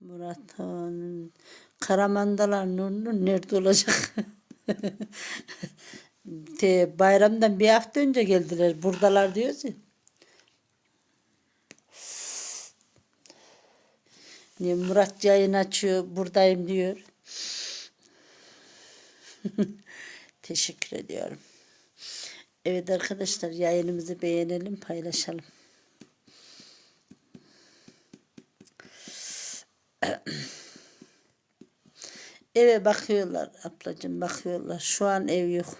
Murat Han'ın Karamandalar Nurlu nerede olacak? Te, bayramdan bir hafta önce geldiler. Buradalar diyoruz ya. Niye Murat yayın açıyor, buradayım diyor. Teşekkür ediyorum. Evet arkadaşlar yayınımızı beğenelim, paylaşalım. Eve bakıyorlar ablacığım bakıyorlar. Şu an ev yok.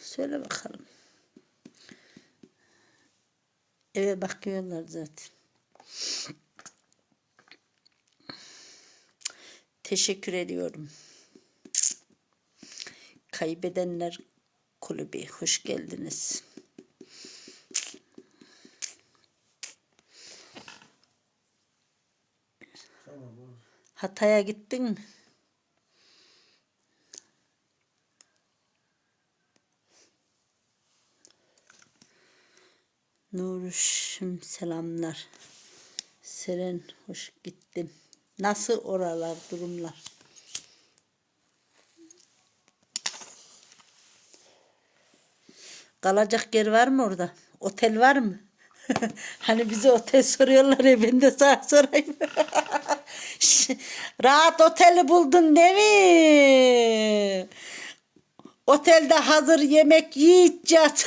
Söyle bakalım. Eve bakıyorlar zaten. Teşekkür ediyorum. Kaybedenler Kulübü hoş geldiniz. Hatay'a gittin mi? Nuruş'um selamlar. Seren hoş gittin. Nasıl oralar durumlar? Kalacak yer var mı orada? Otel var mı? hani bize otel soruyorlar ya ben de sana sorayım. Rahat oteli buldun değil mi? Otelde hazır yemek yiyeceğiz.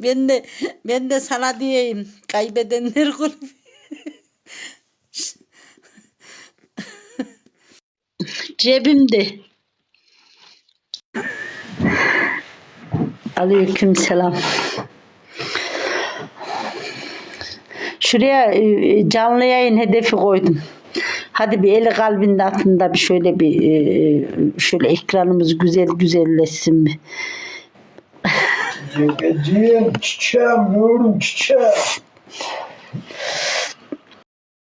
ben de ben de sana diyeyim kaybedenler kulübü. Cebimde. Aleyküm selam. Şuraya e, canlı yayın hedefi koydum. Hadi bir eli kalbinde atında bir şöyle bir e, şöyle ekranımız güzel güzelleşsin bir. Cekeciğim, çiçeğim, nurum çiçeğim.